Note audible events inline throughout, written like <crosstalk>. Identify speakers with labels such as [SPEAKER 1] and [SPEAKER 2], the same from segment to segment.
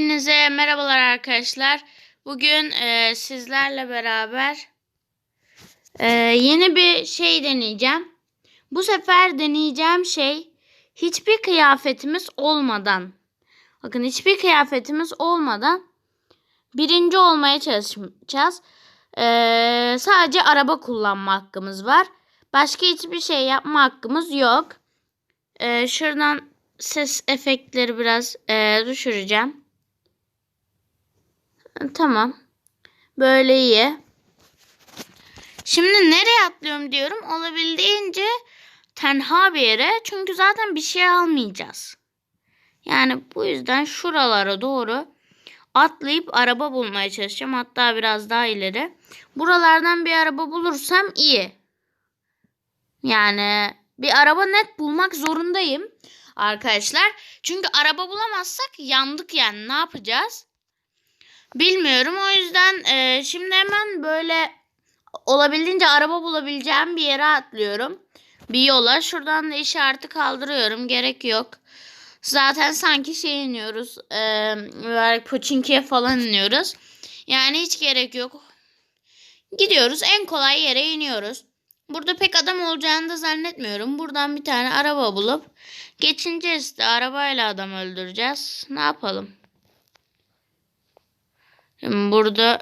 [SPEAKER 1] Hepinize merhabalar arkadaşlar. Bugün e, sizlerle beraber e, yeni bir şey deneyeceğim. Bu sefer deneyeceğim şey hiçbir kıyafetimiz olmadan. Bakın hiçbir kıyafetimiz olmadan birinci olmaya çalışacağız. E, sadece araba kullanma hakkımız var. Başka hiçbir şey yapma hakkımız yok. E, şuradan ses efektleri biraz e, düşüreceğim. Tamam. Böyle iyi. Şimdi nereye atlıyorum diyorum. Olabildiğince tenha bir yere. Çünkü zaten bir şey almayacağız. Yani bu yüzden şuralara doğru atlayıp araba bulmaya çalışacağım. Hatta biraz daha ileri. Buralardan bir araba bulursam iyi. Yani bir araba net bulmak zorundayım arkadaşlar. Çünkü araba bulamazsak yandık yani ne yapacağız? Bilmiyorum o yüzden e, şimdi hemen böyle olabildiğince araba bulabileceğim bir yere atlıyorum. Bir yola şuradan da işareti kaldırıyorum gerek yok. Zaten sanki şey iniyoruz e, Poçinki'ye falan iniyoruz. Yani hiç gerek yok. Gidiyoruz en kolay yere iniyoruz. Burada pek adam olacağını da zannetmiyorum. Buradan bir tane araba bulup geçineceğiz de arabayla adam öldüreceğiz. Ne yapalım? Şimdi burada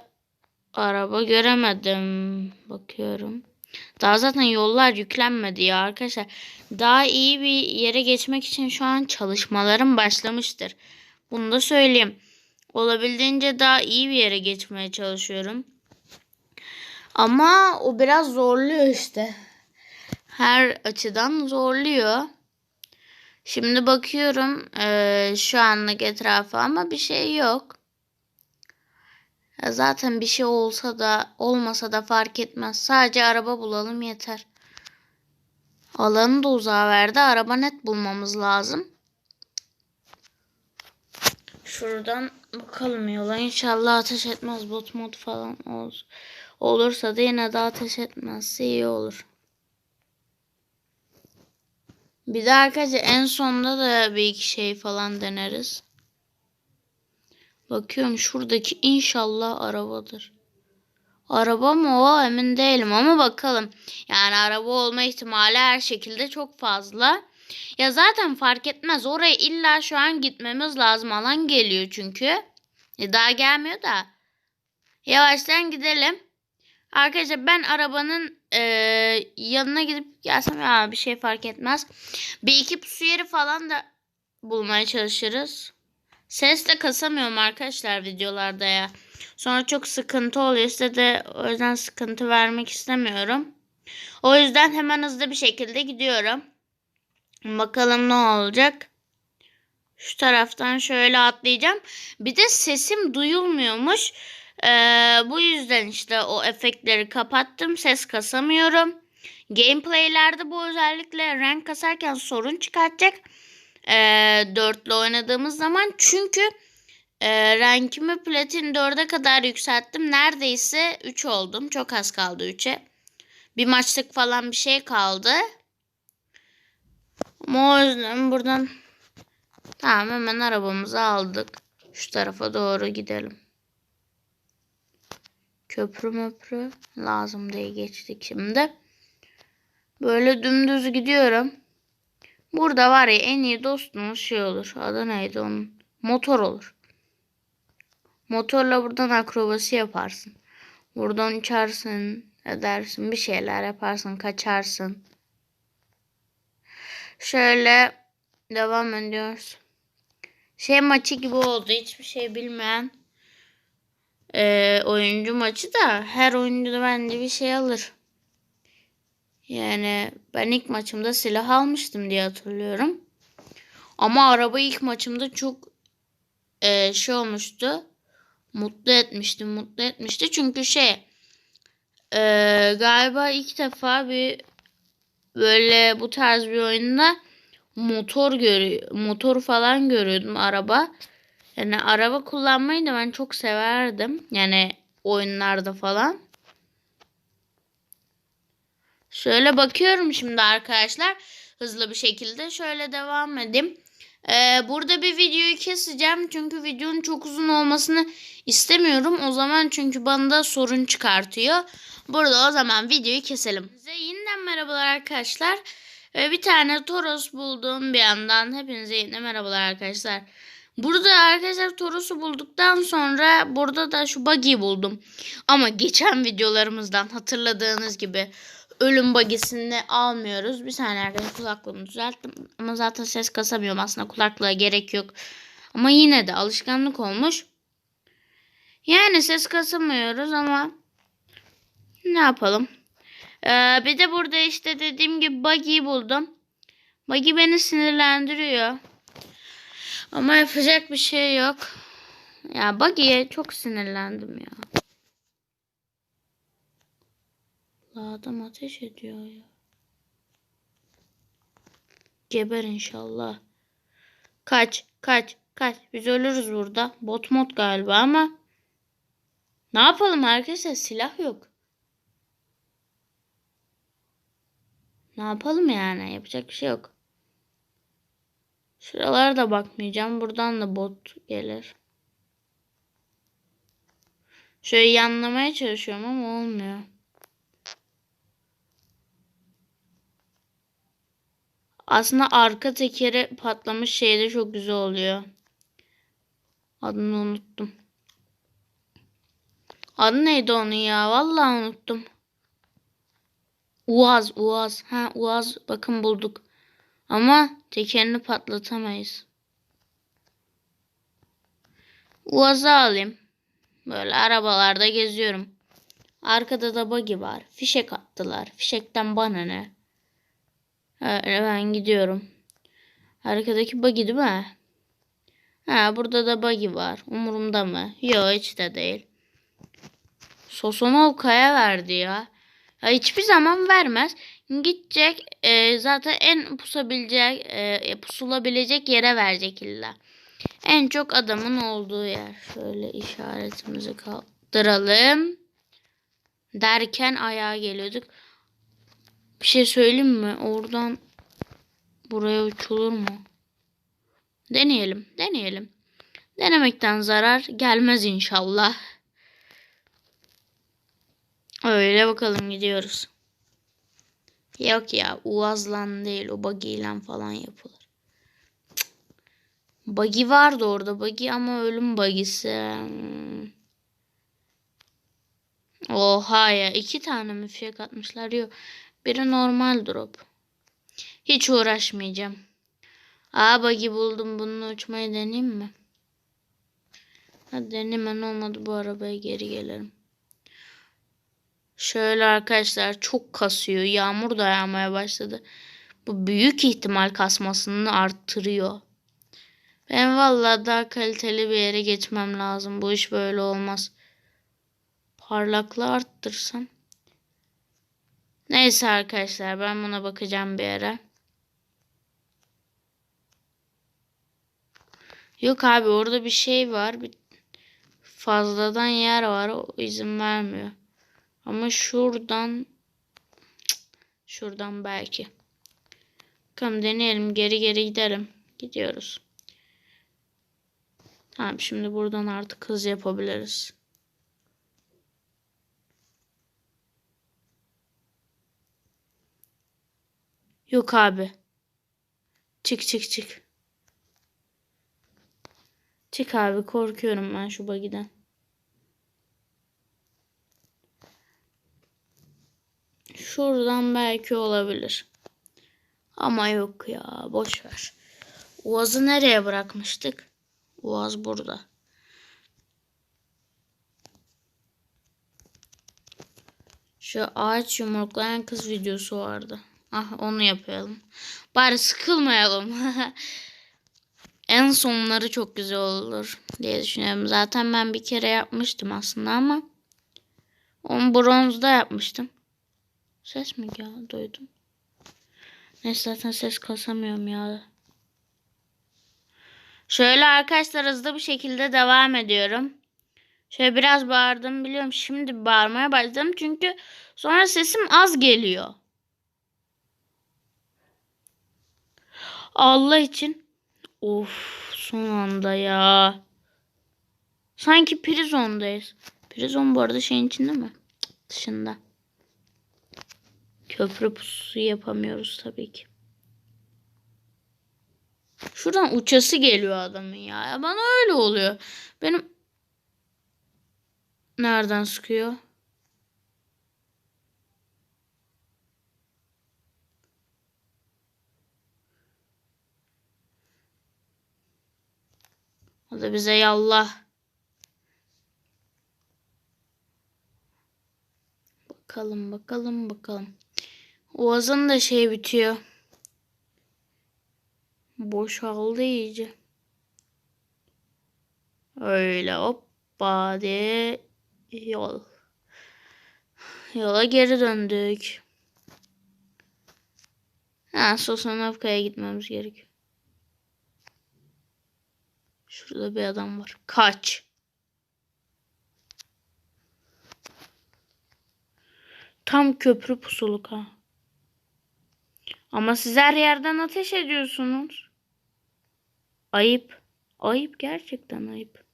[SPEAKER 1] araba göremedim. Bakıyorum. Daha zaten yollar yüklenmedi ya arkadaşlar. Daha iyi bir yere geçmek için şu an çalışmalarım başlamıştır. Bunu da söyleyeyim. Olabildiğince daha iyi bir yere geçmeye çalışıyorum. Ama o biraz zorluyor işte. Her açıdan zorluyor. Şimdi bakıyorum e, şu anlık etrafa ama bir şey yok. Zaten bir şey olsa da olmasa da fark etmez. Sadece araba bulalım yeter. Alanı da uzağa verdi. Araba net bulmamız lazım. Şuradan bakalım yola. İnşallah ateş etmez bot mod falan olur. Olursa da yine de ateş etmezse iyi olur. Bir de arkadaşlar en sonunda da bir iki şey falan deneriz. Bakıyorum şuradaki inşallah arabadır. Araba mı o emin değilim ama bakalım. Yani araba olma ihtimali her şekilde çok fazla. Ya zaten fark etmez. Oraya illa şu an gitmemiz lazım. Alan geliyor çünkü. E daha gelmiyor da. Yavaştan gidelim. Arkadaşlar ben arabanın e, yanına gidip gelsem ya bir şey fark etmez. Bir iki pusu yeri falan da bulmaya çalışırız. Ses de kasamıyorum arkadaşlar videolarda ya. Sonra çok sıkıntı oluyor. Size de o yüzden sıkıntı vermek istemiyorum. O yüzden hemen hızlı bir şekilde gidiyorum. Bakalım ne olacak. Şu taraftan şöyle atlayacağım. Bir de sesim duyulmuyormuş. Ee, bu yüzden işte o efektleri kapattım. Ses kasamıyorum. Gameplaylerde bu özellikle renk kasarken sorun çıkartacak. Ee, dörtlü oynadığımız zaman. Çünkü e, renkimi platin 4'e kadar yükselttim. Neredeyse 3 oldum. Çok az kaldı 3'e. Bir maçlık falan bir şey kaldı. Ama o yüzden buradan tamam hemen arabamızı aldık. Şu tarafa doğru gidelim. Köprü möprü lazım diye geçtik şimdi. Böyle dümdüz gidiyorum. Burada var ya en iyi dostumuz şey olur. Adı neydi onun? Motor olur. Motorla buradan akrobasi yaparsın. Buradan uçarsın, edersin, bir şeyler yaparsın, kaçarsın. Şöyle devam ediyoruz. Şey maçı gibi oldu. Hiçbir şey bilmeyen e, oyuncu maçı da her oyuncu da bence bir şey alır. Yani ben ilk maçımda silah almıştım diye hatırlıyorum. Ama araba ilk maçımda çok e, şey olmuştu. Mutlu etmişti, mutlu etmişti. Çünkü şey e, galiba ilk defa bir böyle bu tarz bir oyunda motor görüyor, motor falan görüyordum araba. Yani araba kullanmayı da ben çok severdim. Yani oyunlarda falan. Şöyle bakıyorum şimdi arkadaşlar. Hızlı bir şekilde şöyle devam edeyim. Ee, burada bir videoyu keseceğim çünkü videonun çok uzun olmasını istemiyorum. O zaman çünkü bana da sorun çıkartıyor. Burada o zaman videoyu keselim. Size yeniden merhabalar arkadaşlar. Ee, bir tane Toros buldum bir yandan. Hepinize yeniden merhabalar arkadaşlar. Burada arkadaşlar Toros'u bulduktan sonra burada da şu buggy'i buldum. Ama geçen videolarımızdan hatırladığınız gibi ölüm buggy'sini almıyoruz. Bir saniye arkadaşlar kulaklığımı düzelttim. Ama zaten ses kasamıyorum aslında kulaklığa gerek yok. Ama yine de alışkanlık olmuş. Yani ses kasamıyoruz ama ne yapalım. Ee, bir de burada işte dediğim gibi buggy'i buldum. Buggy beni sinirlendiriyor. Ama yapacak bir şey yok. Ya buggy'ye çok sinirlendim ya. Adam ateş ediyor ya. Geber inşallah. Kaç, kaç, kaç. Biz ölürüz burada. Bot mod galiba ama. Ne yapalım arkadaşlar? Silah yok. Ne yapalım yani? Yapacak bir şey yok. Şuralara da bakmayacağım. Buradan da bot gelir. Şöyle yanlamaya çalışıyorum ama olmuyor. Aslında arka tekeri patlamış şey de çok güzel oluyor. Adını unuttum. Adı neydi onun ya? Vallahi unuttum. Uaz, Uaz. Ha Uaz bakın bulduk. Ama tekerini patlatamayız. Uaz'ı alayım. Böyle arabalarda geziyorum. Arkada da buggy var. Fişek attılar. Fişekten bana ne? Ben gidiyorum. Arkadaki buggy değil mi? Ha burada da buggy var. Umurumda mı? Yok hiç de değil. Sosonov kaya verdi ya. ya. Hiçbir zaman vermez. Gidecek e, zaten en pusabilecek e, pusulabilecek yere verecek illa. En çok adamın olduğu yer. Şöyle işaretimizi kaldıralım. Derken ayağa geliyorduk. Bir şey söyleyeyim mi? Oradan buraya uçulur mu? Deneyelim. Deneyelim. Denemekten zarar gelmez inşallah. Öyle bakalım gidiyoruz. Yok ya Uazlan değil o buggy falan yapılır. Buggy vardı orada buggy ama ölüm. Hmm. Oha ya iki tane mi fiyek atmışlar yok. Biri normal drop. Hiç uğraşmayacağım. Aa buggy buldum bununla uçmayı deneyeyim mi? Hadi denemen olmadı bu arabaya geri gelelim. Şöyle arkadaşlar çok kasıyor. Yağmur da yağmaya başladı. Bu büyük ihtimal kasmasını arttırıyor. Ben vallahi daha kaliteli bir yere geçmem lazım. Bu iş böyle olmaz. Parlaklığı arttırsam. Neyse arkadaşlar ben buna bakacağım bir ara. Yok abi orada bir şey var. Bir fazladan yer var. O izin vermiyor. Ama şuradan şuradan belki. Bakalım deneyelim. Geri geri gidelim. Gidiyoruz. Tamam şimdi buradan artık hız yapabiliriz. Yok abi. Çık çık çık. Çık abi korkuyorum ben şu bagiden. Şuradan belki olabilir. Ama yok ya boş ver. Uaz'ı nereye bırakmıştık? Uaz burada. Şu ağaç yumruklayan kız videosu vardı. Ah onu yapalım. Bari sıkılmayalım. <laughs> en sonları çok güzel olur diye düşünüyorum. Zaten ben bir kere yapmıştım aslında ama onu bronzda yapmıştım. Ses mi ya duydum. Neyse zaten ses kasamıyorum ya. Şöyle arkadaşlar hızlı bir şekilde devam ediyorum. Şöyle biraz bağırdım biliyorum. Şimdi bağırmaya başladım. Çünkü sonra sesim az geliyor. Allah için Of son anda ya. Sanki prizondayız. Prizon bu arada şeyin içinde mi? Cık, Dışında. Köprü pusu yapamıyoruz tabii ki. Şuradan uçası geliyor adamın ya. Bana öyle oluyor. Benim nereden sıkıyor? Hadi bize yallah. Bakalım bakalım bakalım. Oğaz'ın da şey bitiyor. Boşaldı iyice. Öyle hoppa diye yol. Yola geri döndük. Ha, Sosnovka'ya gitmemiz gerekiyor. Şurada bir adam var. Kaç. Tam köprü pusuluk ha. Ama siz her yerden ateş ediyorsunuz. Ayıp. Ayıp gerçekten ayıp.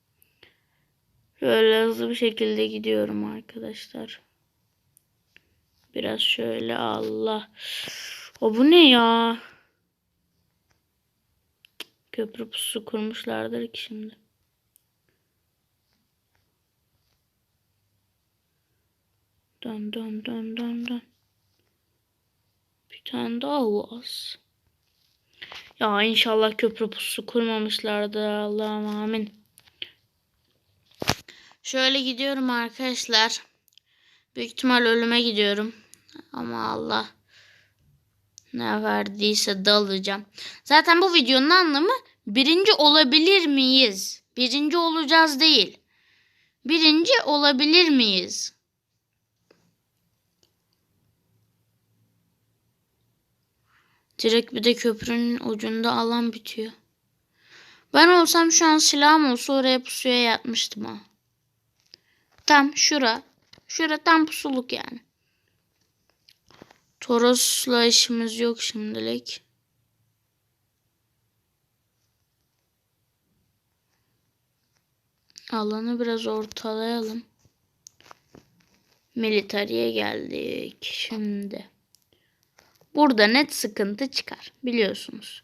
[SPEAKER 1] Şöyle hızlı bir şekilde gidiyorum arkadaşlar. Biraz şöyle Allah. O bu ne ya? Köprü pusu kurmuşlardır ki şimdi. Dön dön dön dön dön. Bir tane daha var. Ya inşallah köprü pusu kurmamışlardır. Allah'ım amin. Şöyle gidiyorum arkadaşlar. Büyük ihtimal ölüme gidiyorum. Ama Allah ne verdiyse dalacağım. Zaten bu videonun anlamı birinci olabilir miyiz? Birinci olacağız değil. Birinci olabilir miyiz? Direkt bir de köprünün ucunda alan bitiyor. Ben olsam şu an silahım olsa oraya pusuya yatmıştım ha. Tam şura. Şura tam pusuluk yani. Toros'la işimiz yok şimdilik. Alanı biraz ortalayalım. Militariye geldik şimdi. Burada net sıkıntı çıkar biliyorsunuz.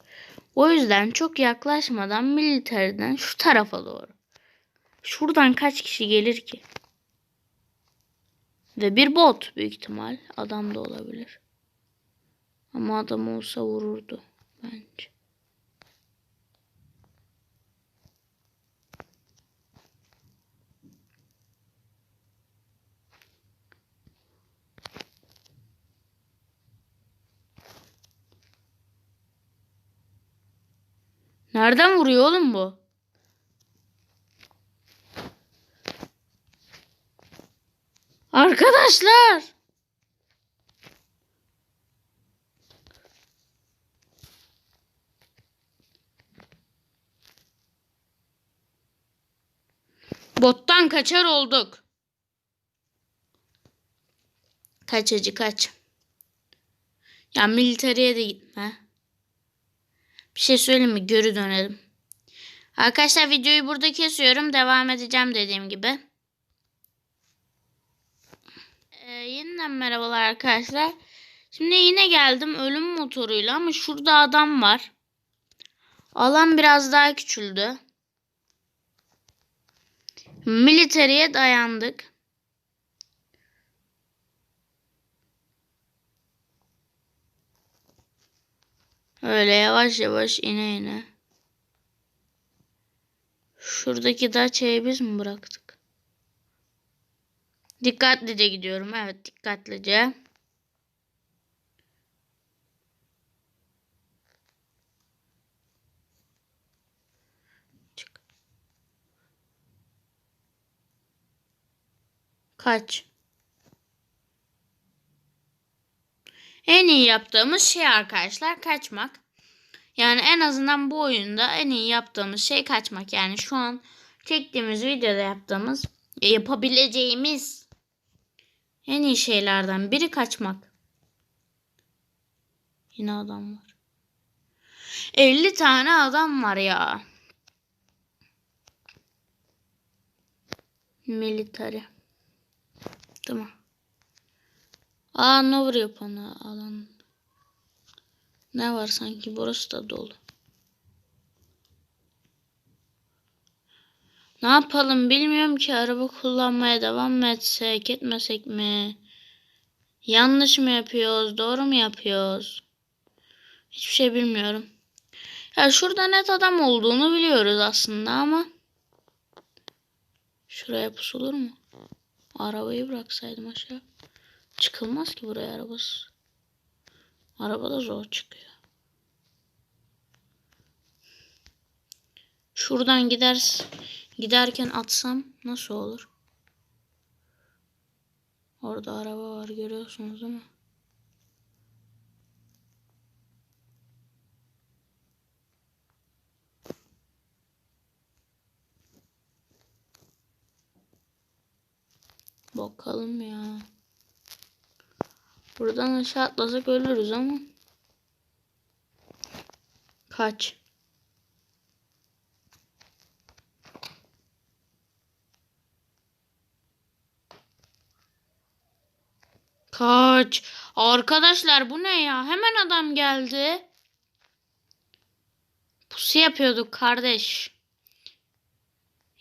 [SPEAKER 1] O yüzden çok yaklaşmadan militariden şu tarafa doğru. Şuradan kaç kişi gelir ki? Ve bir bot büyük ihtimal. Adam da olabilir. Ama adam olsa vururdu bence. Nereden vuruyor oğlum bu? Arkadaşlar. Bottan kaçar olduk. Kaç acı kaç. Ya militariye de gitme. Bir şey söyleyeyim mi? Geri dönelim. Arkadaşlar videoyu burada kesiyorum. Devam edeceğim dediğim gibi. Ee, yeniden merhabalar arkadaşlar. Şimdi yine geldim ölüm motoruyla ama şurada adam var. Alan biraz daha küçüldü. Military'e dayandık. Öyle yavaş yavaş ine ine. Şuradaki daçayı biz mi bıraktık? Dikkatlice gidiyorum. Evet dikkatlice. Kaç. En iyi yaptığımız şey arkadaşlar kaçmak. Yani en azından bu oyunda en iyi yaptığımız şey kaçmak. Yani şu an çektiğimiz videoda yaptığımız yapabileceğimiz en iyi şeylerden biri kaçmak. Yine adam var. 50 tane adam var ya. Military. Tamam. Aa ne vuruyor bana alan. Ne var sanki burası da dolu. Ne yapalım bilmiyorum ki araba kullanmaya devam mı etsek etmesek mi? Yanlış mı yapıyoruz doğru mu yapıyoruz? Hiçbir şey bilmiyorum. Ya şurada net adam olduğunu biliyoruz aslında ama. Şuraya pusulur mu? Arabayı bıraksaydım aşağı. Çıkılmaz ki buraya arabası. Araba da zor çıkıyor. Şuradan giders giderken atsam nasıl olur? Orada araba var görüyorsunuz değil mi? Bakalım ya. Buradan aşağı atlasak ölürüz ama. Kaç. Kaç. Arkadaşlar bu ne ya? Hemen adam geldi. Pusu yapıyorduk kardeş.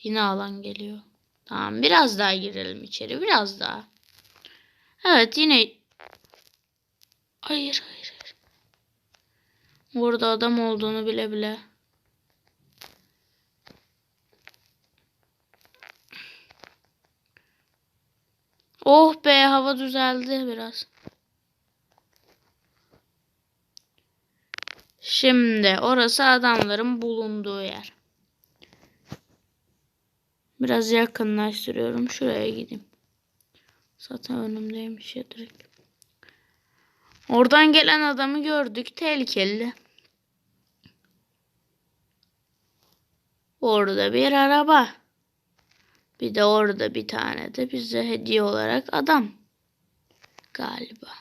[SPEAKER 1] Yine alan geliyor. Tamam biraz daha girelim içeri. Biraz daha. Evet yine. Hayır hayır hayır. Orada adam olduğunu bile bile. Oh be hava düzeldi biraz. Şimdi orası adamların bulunduğu yer. Biraz yakınlaştırıyorum. Şuraya gideyim. Zaten önümdeymiş ya direkt. Oradan gelen adamı gördük. Tehlikeli. Orada bir araba. Bir de orada bir tane de bize hediye olarak adam. Galiba.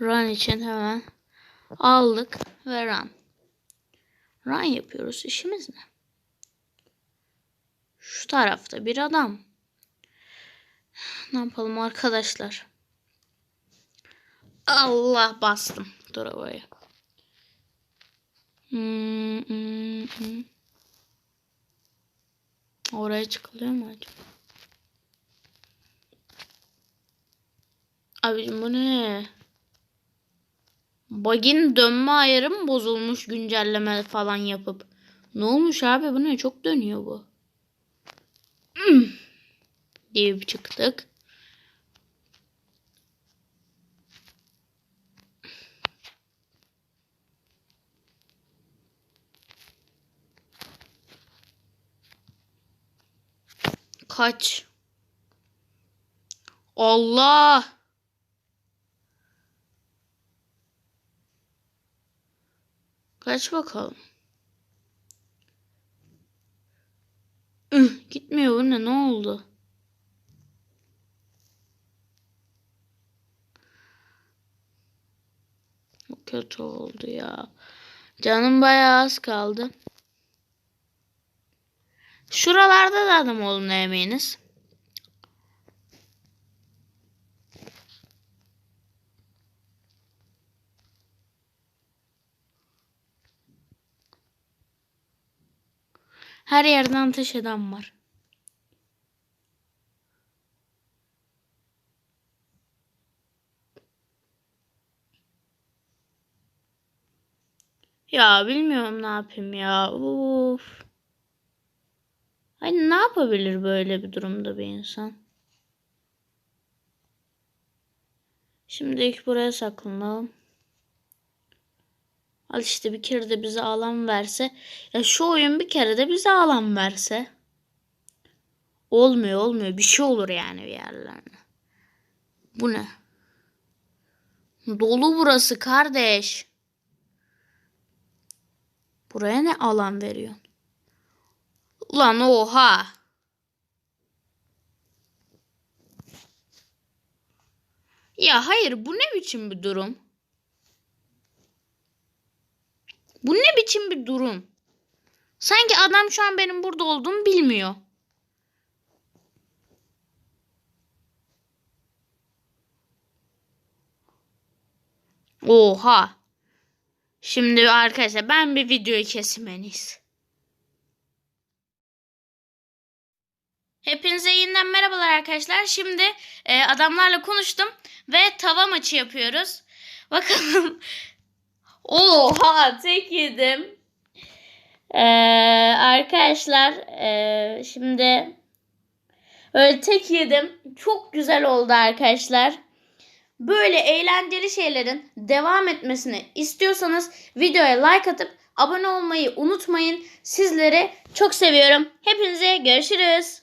[SPEAKER 1] Run için hemen aldık ve run. Run yapıyoruz. İşimiz ne? Şu tarafta bir adam. Ne yapalım arkadaşlar? Allah bastım. Dur. Hmm, hmm, hmm. Oraya çıkılıyor mu acaba? Abicim bu ne? Bug'in dönme ayarı mı bozulmuş güncelleme falan yapıp? Ne olmuş abi bu ne? Çok dönüyor bu. Hmm. Deyip çıktık. Kaç. Allah. Kaç bakalım. Gitmiyor bu ne? Ne oldu? Bu kötü oldu ya. Canım bayağı az kaldı. Şuralarda da adam olduğuna eminiz. Her yerden ateş eden var. Ya bilmiyorum ne yapayım ya. Uf. Hani ne yapabilir böyle bir durumda bir insan? Şimdi ilk buraya saklanalım. Al işte bir kere de bize alan verse. Ya şu oyun bir kere de bize alan verse. Olmuyor olmuyor. Bir şey olur yani bir yerlerine. Bu ne? Dolu burası kardeş. Buraya ne alan veriyorsun? Ulan oha. Ya hayır bu ne biçim bir durum? Bu ne biçim bir durum? Sanki adam şu an benim burada olduğumu bilmiyor. Oha. Şimdi arkadaşlar ben bir videoyu keseyim en iyisi. Hepinize yeniden merhabalar arkadaşlar. Şimdi e, adamlarla konuştum ve tava maçı yapıyoruz. Bakalım. Oha tek yedim. Ee, arkadaşlar e, şimdi öyle tek yedim. Çok güzel oldu arkadaşlar. Böyle eğlenceli şeylerin devam etmesini istiyorsanız videoya like atıp abone olmayı unutmayın. Sizleri çok seviyorum. Hepinize görüşürüz.